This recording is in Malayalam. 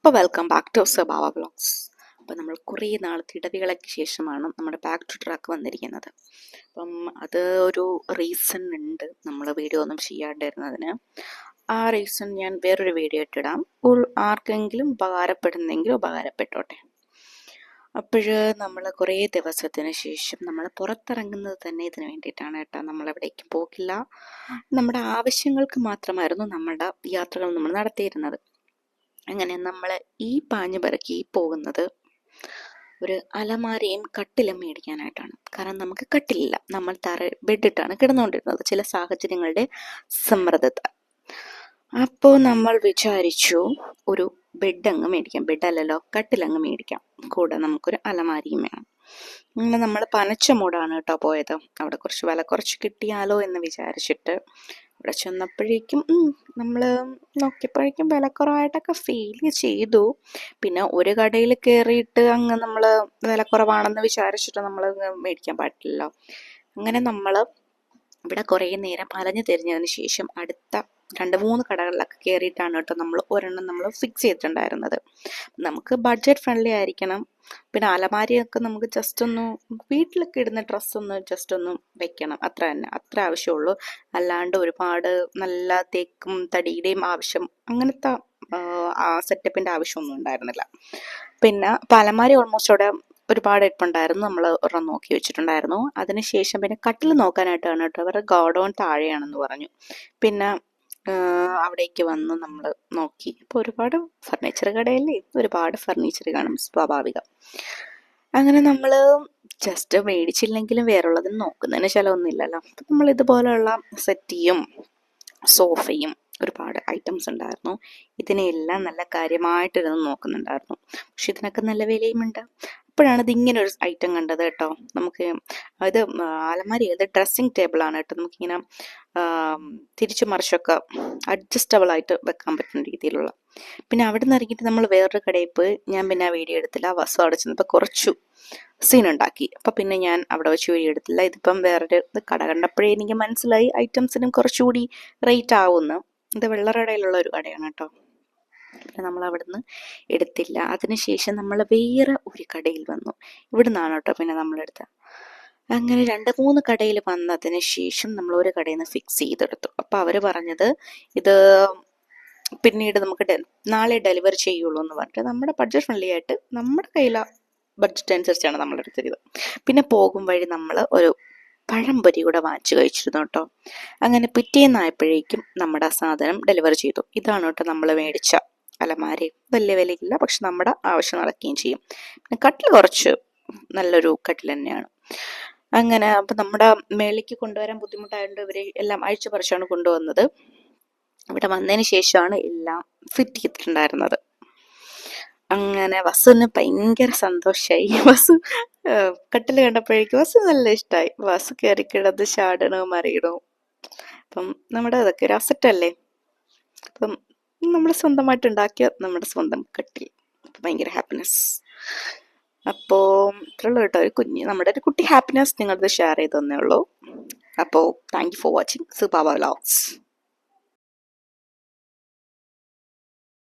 അപ്പോൾ വെൽക്കം ബാക്ക് ടു സ്വഭാവ ബ്ലോഗ്സ് അപ്പോൾ നമ്മൾ കുറേ നാളത്തെ ഇടവികളൊക്കെ ശേഷമാണ് നമ്മുടെ ബാക്ക് ടു ട്രാക്ക് വന്നിരിക്കുന്നത്. അപ്പം അത് ഒരു റീസൺ ഉണ്ട് നമ്മൾ വീഡിയോ ഒന്നും ചെയ്യാണ്ടിരുന്നതിന്. ആ റീസൺ ഞാൻ വേറൊരു വീഡിയോ ഇട്ടിടാം. ആർക്കെങ്കിലും ഉപകാരപ്പെടുന്നെങ്കിൽ ഉപകാരപ്പെട്ടോട്ടെ. അപ്പോൾ നമ്മൾ കുറേ ദിവസത്തിന് ശേഷം നമ്മൾ പുറത്തിറങ്ങുന്നത് തന്നെ ഇതിന് വേണ്ടിയിട്ടാണ് കേട്ടോ. നമ്മൾ എവിടേക്കും പോകില്ല നമ്മുടെ ആവശ്യങ്ങൾക്ക് മാത്രമായിരുന്നു നമ്മുടെ യാത്രകൾ നമ്മൾ നടത്തിയിരുന്നത്. അങ്ങനെ നമ്മൾ ഈ പാഞ്ഞു പിറക്കി പോകുന്നത് ഒരു അലമാരയും കട്ടിലും മേടിക്കാനായിട്ടാണ്. കാരണം നമുക്ക് കട്ടിലില്ല. നമ്മൾ തറ ബെഡിട്ടാണ് കിടന്നുകൊണ്ടിരുന്നത്. ചില സാഹചര്യങ്ങളുടെ സമ്മർദ്ദത്താൽ. അപ്പോൾ നമ്മൾ വിചാരിച്ചു ഒരു ബെഡ് അങ്ങ് മേടിക്കാം. ബെഡല്ലല്ലോ. കട്ടിലങ്ങ് മേടിക്കാം. കൂടെ നമുക്കൊരു അലമാരിയും വേണം. അങ്ങനെ നമ്മൾ പനച്ചമൂടാണ് കേട്ടോ പോയത്. അവിടെ കുറച്ച് വില കുറച്ച് കിട്ടിയാലോ എന്ന് വിചാരിച്ചിട്ട് അവിടെ ചെന്നപ്പോഴേക്കും നമ്മൾ നോക്കിയപ്പോഴേക്കും വിലക്കുറവായിട്ടൊക്കെ ഫീൽ ചെയ്തു. പിന്നെ ഒരു കടയിൽ കയറിയിട്ട് അങ്ങ് നമ്മൾ വിലക്കുറവാണെന്ന് വിചാരിച്ചിട്ട് നമ്മൾ മേടിക്കാൻ പാടില്ലല്ലോ. അങ്ങനെ നമ്മൾ ഇവിടെ കുറേ നേരം അലഞ്ഞു തിരിഞ്ഞതിന് ശേഷം അടുത്ത രണ്ട് മൂന്ന് കടകളിലൊക്കെ കയറിയിട്ടാണ് കേട്ടോ നമ്മൾ ഒരെണ്ണം നമ്മൾ ഫിക്സ് ചെയ്തിട്ടുണ്ടായിരുന്നത്. നമുക്ക് ബഡ്ജറ്റ് ഫ്രണ്ട്ലി ആയിരിക്കണം. പിന്നെ അലമാരിയൊക്കെ നമുക്ക് ജസ്റ്റ് ഒന്ന് വീട്ടിലൊക്കെ ഇടുന്ന ഡ്രസ്സ് ഒന്ന് ജസ്റ്റ് ഒന്ന് വെക്കണം. അത്ര തന്നെ. അത്ര ആവശ്യമുള്ളൂ. അല്ലാണ്ട് ഒരുപാട് നല്ല തേക്കും തടിയുടെയും ആവശ്യം അങ്ങനത്തെ ആ സെറ്റപ്പിന്റെ ആവശ്യമൊന്നും ഉണ്ടായിരുന്നില്ല. പിന്നെ പലമാരി ഓൾമോസ്റ്റ് അവിടെ ഒരുപാട് ഇരിപ്പുണ്ടായിരുന്നു നമ്മൾ ഒരെണ്ണം നോക്കി വെച്ചിട്ടുണ്ടായിരുന്നു. അതിനുശേഷം പിന്നെ കട്ടിൽ നോക്കാനായിട്ടാണ് കേട്ടോ. അവരുടെ ഗോഡൗൺ താഴെയാണെന്ന് പറഞ്ഞു. പിന്നെ അവിടേക്ക് വന്ന് നമ്മൾ നോക്കി. അപ്പോൾ ഒരുപാട് ഫർണിച്ചർ കടയല്ലേ? ഒരുപാട് ഫർണിച്ചർ കാണും സ്വാഭാവികം. അങ്ങനെ നമ്മൾ ജസ്റ്റ് മേടിച്ചില്ലെങ്കിലും വേറുള്ളതിന് നോക്കുന്നതിന് ചിലവൊന്നുമില്ലല്ലോ അപ്പം നമ്മൾ ഇതുപോലെയുള്ള സെറ്റിയും സോഫയും ഒരുപാട് ഐറ്റംസ് ഉണ്ടായിരുന്നു. ഇതിനെല്ലാം നല്ല കാര്യമായിട്ടിരുന്ന് നോക്കുന്നുണ്ടായിരുന്നു. പക്ഷെ ഇതിനൊക്കെ നല്ല വിലയുമുണ്ട്. അപ്പോഴാണ് ഇത് ഇങ്ങനെ ഒരു ഐറ്റം കണ്ടത് കേട്ടോ. നമുക്ക് ഇത് അലമാരി ഇത് ഡ്രസ്സിങ് ടേബിൾ ആണ് കേട്ടോ. നമുക്കിങ്ങനെ തിരിച്ചു മറിച്ചൊക്കെ അഡ്ജസ്റ്റബിൾ ആയിട്ട് വെക്കാൻ പറ്റുന്ന രീതിയിലുള്ള. പിന്നെ അവിടെ നിന്ന് ഇറങ്ങിയിട്ട് നമ്മൾ വേറൊരു കടയിൽ പോയി. ഞാൻ പിന്നെ ആ വീഡിയോ എടുത്തില്ല. വസ്തു അവിടെ ചെന്നപ്പോൾ കുറച്ചു സീൻ ഉണ്ടാക്കി. അപ്പം പിന്നെ ഞാൻ അവിടെ വെച്ച് വീഡിയോ എടുത്തില്ല. ഇതിപ്പം വേറൊരു ഇത് കട കണ്ടപ്പോഴേ എനിക്ക് മനസ്സിലായി ഐറ്റംസിനും കുറച്ചുകൂടി റേറ്റ് ആവുന്നു. ഇത് വെള്ളറടയിലുള്ള ഒരു കടയാണ് കേട്ടോ. പിന്നെ നമ്മൾ അവിടുന്ന് എടുത്തില്ല. അതിനുശേഷം നമ്മൾ വേറെ ഒരു കടയിൽ വന്നു. ഇവിടുന്നാണ് കേട്ടോ പിന്നെ നമ്മളെടുത്ത അങ്ങനെ രണ്ട് മൂന്ന് കടയിൽ വന്നതിന് ശേഷം നമ്മൾ ഒരു കടയിൽ നിന്ന് ഫിക്സ് ചെയ്തെടുത്തു. അപ്പോൾ അവർ പറഞ്ഞത് ഇത് പിന്നീട് നമുക്ക് നാളെ ഡെലിവറി ചെയ്യുള്ളൂ എന്ന് പറഞ്ഞിട്ട് നമ്മുടെ ബഡ്ജറ്റ് ഫ്രണ്ട്ലി ആയിട്ട് നമ്മുടെ കയ്യില ബഡ്ജറ്റ് അനുസരിച്ചാണ് നമ്മൾ എടുത്തത് പിന്നെ പോകും വഴി നമ്മൾ ഒരു പഴംപൊരി കൂടെ വാങ്ങിച്ചു കഴിച്ചിരുന്നു കേട്ടോ. അങ്ങനെ പിറ്റേന്നായപ്പോഴേക്കും നമ്മുടെ ആ സാധനം ഡെലിവറി ചെയ്തു. ഇതാണ് കേട്ടോ നമ്മൾ മേടിച്ച അലമാരി വലിയ വിലയില്ല. പക്ഷെ നമ്മുടെ ആവശ്യം നടക്കുകയും ചെയ്യും. പിന്നെ കട്ടിൽ കുറച്ച് നല്ലൊരു കട്ടിൽ തന്നെയാണ്. അങ്ങനെ അപ്പം നമ്മുടെ മേളിക്ക് കൊണ്ടുവരാൻ ബുദ്ധിമുട്ടായതുകൊണ്ട് ഇവരെ എല്ലാം അഴിച്ചു പറിച്ചാണ് കൊണ്ടുവന്നത്. ഇവിടെ വന്നതിന് ശേഷമാണ് എല്ലാം ഫിറ്റ് ചെയ്തിട്ടുണ്ടായിരുന്നത്. അങ്ങനെ വസുവിന് ഭയങ്കര സന്തോഷമായി വസു കട്ടിൽ കണ്ടപ്പോഴേക്കും വസു നല്ല ഇഷ്ടമായി വസു കയറി കിടന്ന് ചാടണോ മറിയണോ അപ്പം നമ്മുടെ അതൊക്കെ ഒരു അസറ്റല്ലേ അപ്പം നമ്മൾ സ്വന്തമായിട്ട് ഉണ്ടാക്കിയ നമ്മുടെ സ്വന്തം കട്ടിൽ ഭയങ്കര ഹാപ്പിനെസ് അപ്പോൾ ഇത്രയുള്ള കേട്ടോ. ഒരു കുഞ്ഞ് നമ്മുടെ ഒരു കുട്ടി ഹാപ്പിനെസ് നിങ്ങളത് ഷെയർ ചെയ്ത് തന്നേ ഉള്ളൂ അപ്പോൾ താങ്ക് യു ഫോർ വാച്ചിങ് സുപാവ വ്ലോഗ്സ്